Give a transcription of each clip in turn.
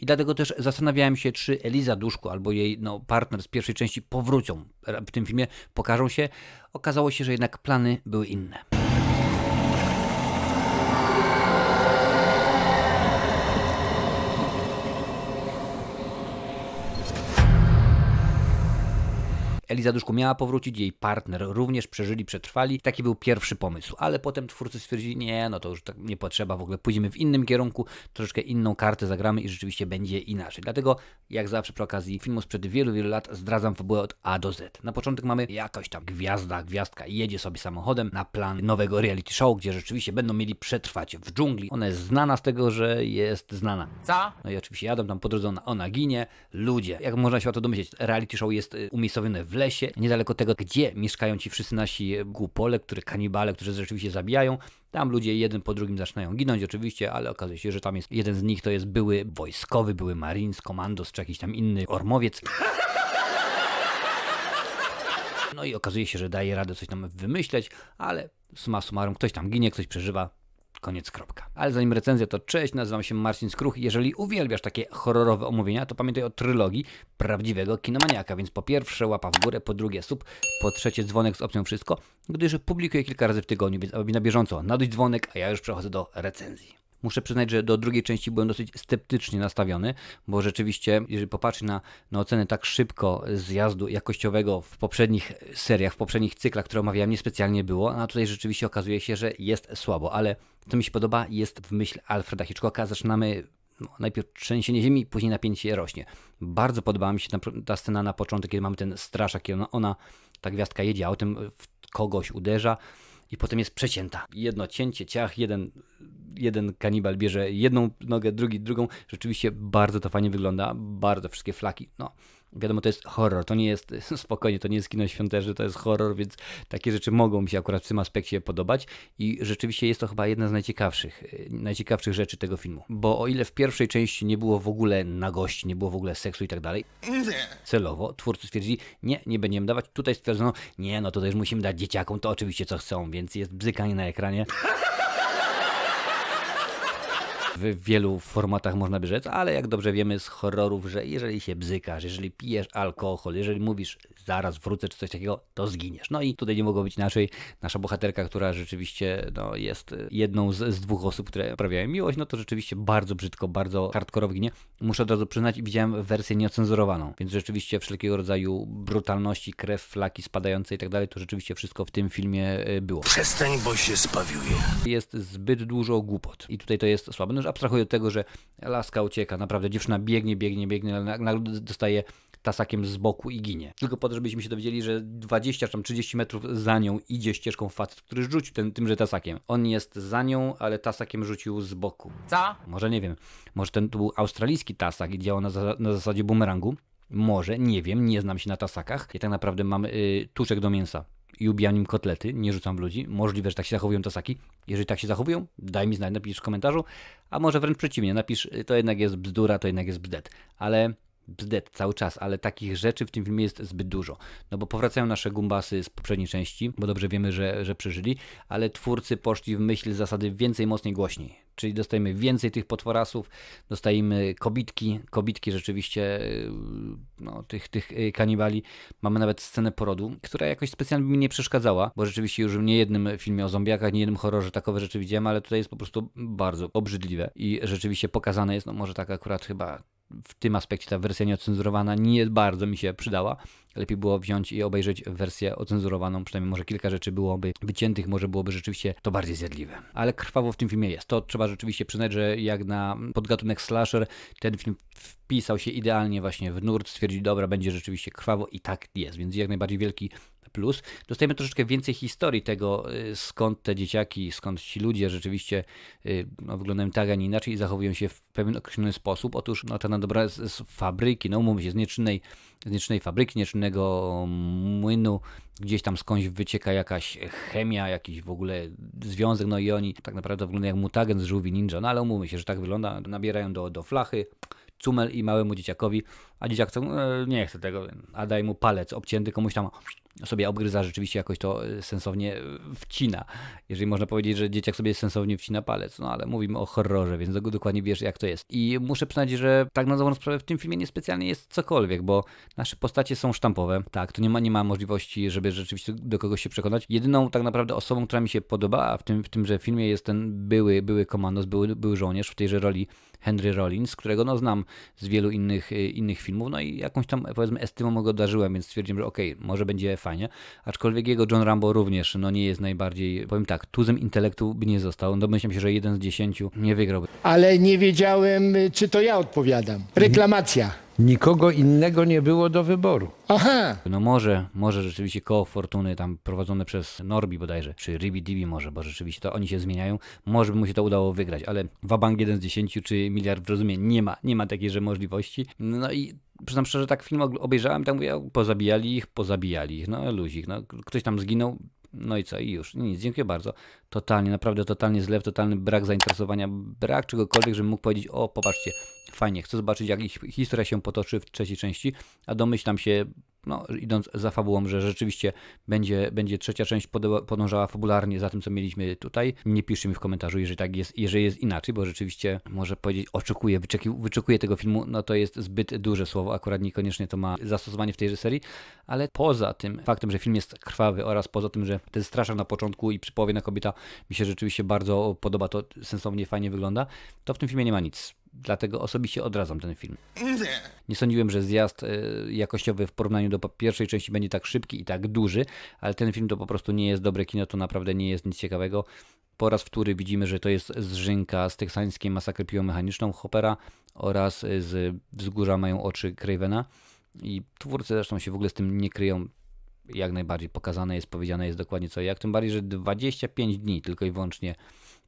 I dlatego też zastanawiałem się, czy Eliza Duszko albo jej no, partner z pierwszej części powrócą w tym filmie, pokażą się. Okazało się, że jednak plany były inne. Eliza Duszku miała powrócić, jej partner również przeżyli, przetrwali. Taki był pierwszy pomysł, ale potem twórcy stwierdzili, nie, no to już tak nie potrzeba, w ogóle pójdziemy w innym kierunku, troszeczkę inną kartę zagramy i rzeczywiście będzie inaczej. Dlatego, jak zawsze przy okazji filmu sprzed wielu, wielu lat, zdradzam fabułę od A do Z. Na początek mamy jakaś tam gwiazda, gwiazdka jedzie sobie samochodem na plan nowego reality show, gdzie rzeczywiście będą mieli przetrwać w dżungli. Ona jest znana z tego, że jest znana. Co? No i oczywiście jadą tam po drodze, ona, ona ginie, ludzie. Jak można się o to domyśleć, reality show jest y, umiejscowione w lesie, niedaleko tego, gdzie mieszkają ci wszyscy nasi głupole, które kanibale, którzy rzeczywiście zabijają. Tam ludzie jeden po drugim zaczynają ginąć oczywiście, ale okazuje się, że tam jest jeden z nich to jest były wojskowy, były marines, komandos czy jakiś tam inny ormowiec. No i okazuje się, że daje radę coś tam wymyśleć, ale summa summarum ktoś tam ginie, ktoś przeżywa, Koniec, kropka. Ale zanim recenzja, to cześć, nazywam się Marcin Skruch. Jeżeli uwielbiasz takie horrorowe omówienia, to pamiętaj o trylogii prawdziwego kinomaniaka, więc po pierwsze łapa w górę, po drugie sub, po trzecie dzwonek z opcją wszystko, gdyż publikuję kilka razy w tygodniu, więc aby na bieżąco naduj dzwonek, a ja już przechodzę do recenzji. Muszę przyznać, że do drugiej części byłem dosyć sceptycznie nastawiony, bo rzeczywiście, jeżeli popatrzeć na, na ocenę tak szybko zjazdu jakościowego w poprzednich seriach, w poprzednich cyklach, które omawiałem, niespecjalnie było, a tutaj rzeczywiście okazuje się, że jest słabo, ale co mi się podoba, jest w myśl Alfreda Hitchcocka. Zaczynamy no, najpierw trzęsienie ziemi, później napięcie rośnie. Bardzo podobała mi się ta, ta scena na początek, kiedy mamy ten straszak, kiedy ona, ona, ta gwiazdka jedzie autem, w kogoś uderza i potem jest przecięta. Jedno cięcie, ciach, jeden, jeden kanibal bierze jedną nogę, drugi drugą. Rzeczywiście bardzo to fajnie wygląda, bardzo wszystkie flaki. No, Wiadomo, to jest horror, to nie jest, spokojnie, to nie jest kino świąteczne, to jest horror, więc takie rzeczy mogą mi się akurat w tym aspekcie podobać i rzeczywiście jest to chyba jedna z najciekawszych, y, najciekawszych rzeczy tego filmu. Bo o ile w pierwszej części nie było w ogóle nagości, nie było w ogóle seksu i tak dalej, celowo twórcy stwierdzili, nie, nie będziemy dawać, tutaj stwierdzono, nie, no to też musimy dać dzieciakom to oczywiście co chcą, więc jest bzykanie na ekranie w wielu formatach można by rzec, ale jak dobrze wiemy z horrorów, że jeżeli się bzykasz, jeżeli pijesz alkohol, jeżeli mówisz zaraz wrócę czy coś takiego, to zginiesz. No i tutaj nie mogło być inaczej. Nasza bohaterka, która rzeczywiście no, jest jedną z, z dwóch osób, które prawiają miłość, no to rzeczywiście bardzo brzydko, bardzo hardkorowo ginie. Muszę od razu przyznać, widziałem wersję nieocenzurowaną, więc rzeczywiście wszelkiego rodzaju brutalności, krew, flaki spadające i tak dalej, to rzeczywiście wszystko w tym filmie y, było. Przestań, bo się spawiuje. Jest zbyt dużo głupot i tutaj to jest słabe. No już abstrahuję od tego, że laska ucieka, naprawdę dziewczyna biegnie, biegnie, biegnie, ale nagle dostaje tasakiem z boku i ginie. Tylko po to, żebyśmy się dowiedzieli, że 20 czy tam 30 metrów za nią idzie ścieżką facet, który rzucił ten, tymże tasakiem. On jest za nią, ale tasakiem rzucił z boku. Co? Może nie wiem, może ten to był australijski tasak i działał na, za, na zasadzie bumerangu. Może, nie wiem, nie znam się na tasakach. I tak naprawdę mam y, tuszek do mięsa i ubijam nim kotlety, nie rzucam w ludzi. Możliwe, że tak się zachowują tasaki. Jeżeli tak się zachowują, daj mi znać, napisz w komentarzu, a może wręcz przeciwnie, napisz, y, to jednak jest bzdura, to jednak jest bzdet. Ale bzdet cały czas, ale takich rzeczy w tym filmie jest zbyt dużo. No bo powracają nasze gumbasy z poprzedniej części, bo dobrze wiemy, że, że przeżyli, ale twórcy poszli w myśl zasady więcej, mocniej, głośniej. Czyli dostajemy więcej tych potworasów, dostajemy kobitki, kobitki rzeczywiście, y, no, tych, tych y, kanibali. Mamy nawet scenę porodu, która jakoś specjalnie mi nie przeszkadzała, bo rzeczywiście już w niejednym filmie o zombiakach, niejednym horrorze takowe rzeczy widziałem, ale tutaj jest po prostu bardzo obrzydliwe i rzeczywiście pokazane jest, no może tak akurat chyba w tym aspekcie ta wersja nieocenzurowana nie bardzo mi się przydała. Lepiej było wziąć i obejrzeć wersję ocenzurowaną, przynajmniej może kilka rzeczy byłoby wyciętych, może byłoby rzeczywiście to bardziej zjadliwe. Ale krwawo w tym filmie jest. To trzeba rzeczywiście przyznać, że jak na podgatunek slasher, ten film wpisał się idealnie właśnie w nurt, stwierdził, dobra, będzie rzeczywiście krwawo i tak jest, więc jak najbardziej wielki plus. Dostajemy troszeczkę więcej historii tego, y, skąd te dzieciaki, skąd ci ludzie rzeczywiście y, no, wyglądają tak, a nie inaczej i zachowują się w pewien określony sposób. Otóż no, ta dobra z, z fabryki, no umówmy się, z nieczynnej, z nieczynnej fabryki, nieczynnego młynu, gdzieś tam skądś wycieka jakaś chemia, jakiś w ogóle związek, no i oni tak naprawdę wyglądają jak mutagen z żółwi ninja, no ale umówmy się, że tak wygląda, nabierają do, do flachy, cumel i małemu dzieciakowi, a dzieciak co, e, nie chce tego, a daj mu palec obcięty komuś tam sobie obgryza, rzeczywiście jakoś to y, sensownie y, wcina. Jeżeli można powiedzieć, że dzieciak sobie sensownie wcina palec, no ale mówimy o horrorze, więc do- dokładnie wiesz jak to jest. I muszę przyznać, że tak na dobrą sprawę w tym filmie niespecjalnie jest cokolwiek, bo nasze postacie są sztampowe, tak, tu nie ma, nie ma możliwości, żeby rzeczywiście do kogoś się przekonać. Jedyną tak naprawdę osobą, która mi się podoba w tym, w tymże filmie jest ten były, były komandos, były, były żołnierz w tejże roli Henry Rollins, którego no znam z wielu innych, y, innych filmów, no i jakąś tam powiedzmy estymą go darzyłem, więc stwierdziłem, że okej, może będzie fajnie, aczkolwiek jego John Rambo również no nie jest najbardziej, powiem tak, tuzem intelektu by nie został, domyślam się, że jeden z dziesięciu nie wygrałby. ale nie wiedziałem, y, czy to ja odpowiadam. Reklamacja. Nikogo innego nie było do wyboru. Aha, No może, może rzeczywiście koło fortuny tam prowadzone przez Norbi bodajże, czy Ribi Dibi może, bo rzeczywiście to oni się zmieniają, może by mu się to udało wygrać, ale wabank 1 z 10 czy miliard w rozumie nie ma, nie ma takiej że możliwości. No i przyznam szczerze, tak film obejrzałem, tam mówię, pozabijali ich, pozabijali ich, no luzik, no ktoś tam zginął, no i co, i już, nic, dziękuję bardzo. Totalnie, naprawdę totalnie zlew, totalny brak zainteresowania, brak czegokolwiek, żebym mógł powiedzieć, o popatrzcie, fajnie, chcę zobaczyć jak ich historia się potoczy w trzeciej części, a domyślam się, no, idąc za fabułą, że rzeczywiście będzie, będzie trzecia część podążała fabularnie za tym, co mieliśmy tutaj. Nie piszcie mi w komentarzu, jeżeli tak jest, jeżeli jest inaczej, bo rzeczywiście może powiedzieć, oczekuję, wyczekuję tego filmu, no to jest zbyt duże słowo, akurat niekoniecznie to ma zastosowanie w tejże serii, ale poza tym faktem, że film jest krwawy oraz poza tym, że ten straszak na początku i przypowiedna kobieta mi się rzeczywiście bardzo podoba, to sensownie, fajnie wygląda, to w tym filmie nie ma nic. Dlatego osobiście odradzam ten film. Nie sądziłem, że zjazd e, jakościowy w porównaniu do pierwszej części będzie tak szybki i tak duży, ale ten film to po prostu nie jest dobre kino, to naprawdę nie jest nic ciekawego. Po raz wtóry widzimy, że to jest zżynka z teksańskiej masakry piłomechaniczną Hoppera oraz z Wzgórza mają oczy Cravena i twórcy zresztą się w ogóle z tym nie kryją. Jak najbardziej pokazane jest, powiedziane jest dokładnie co jak. Tym bardziej, że 25 dni tylko i wyłącznie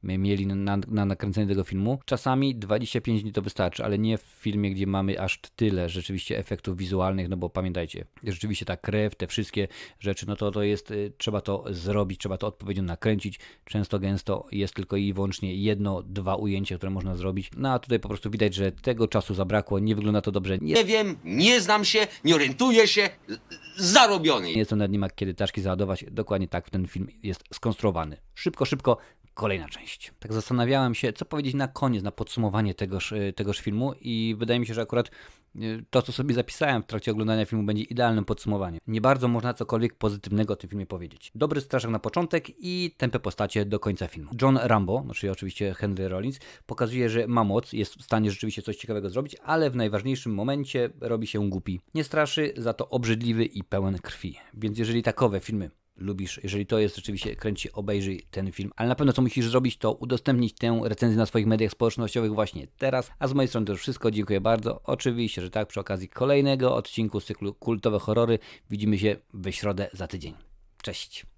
mieli na, na nakręcenie tego filmu. Czasami 25 dni to wystarczy, ale nie w filmie, gdzie mamy aż tyle rzeczywiście efektów wizualnych, no bo pamiętajcie, rzeczywiście ta krew, te wszystkie rzeczy, no to to jest, y, trzeba to zrobić, trzeba to odpowiednio nakręcić. Często, gęsto jest tylko i wyłącznie jedno, dwa ujęcia, które można zrobić. No a tutaj po prostu widać, że tego czasu zabrakło, nie wygląda to dobrze. Nie Nie wiem, nie znam się, nie orientuję się, zarobiony. Nie jestem nad nim, kiedy taszki załadować. Dokładnie tak ten film jest skonstruowany. Szybko, szybko, kolejna część. Tak zastanawiałem się, co powiedzieć na koniec, na podsumowanie tegoż, y, tegoż filmu i wydaje mi się, że akurat y, to, co sobie zapisałem w trakcie oglądania filmu, będzie idealnym podsumowaniem. Nie bardzo można cokolwiek pozytywnego o tym filmie powiedzieć. Dobry straszak na początek i tępe postacie do końca filmu. John Rambo, czyli oczywiście Henry Rollins, pokazuje, że ma moc, jest w stanie rzeczywiście coś ciekawego zrobić, ale w najważniejszym momencie robi się głupi. Nie straszy, za to obrzydliwy i pełen krwi. Więc jeżeli takowe filmy lubisz, jeżeli to jest rzeczywiście kręci, obejrzyj ten film. Ale na pewno co musisz zrobić, to udostępnić tę recenzję na swoich mediach społecznościowych właśnie teraz. A z mojej strony to już wszystko. Dziękuję bardzo. Oczywiście, że tak, przy okazji kolejnego odcinku z cyklu Kultowe Horrory widzimy się w środę za tydzień. Cześć.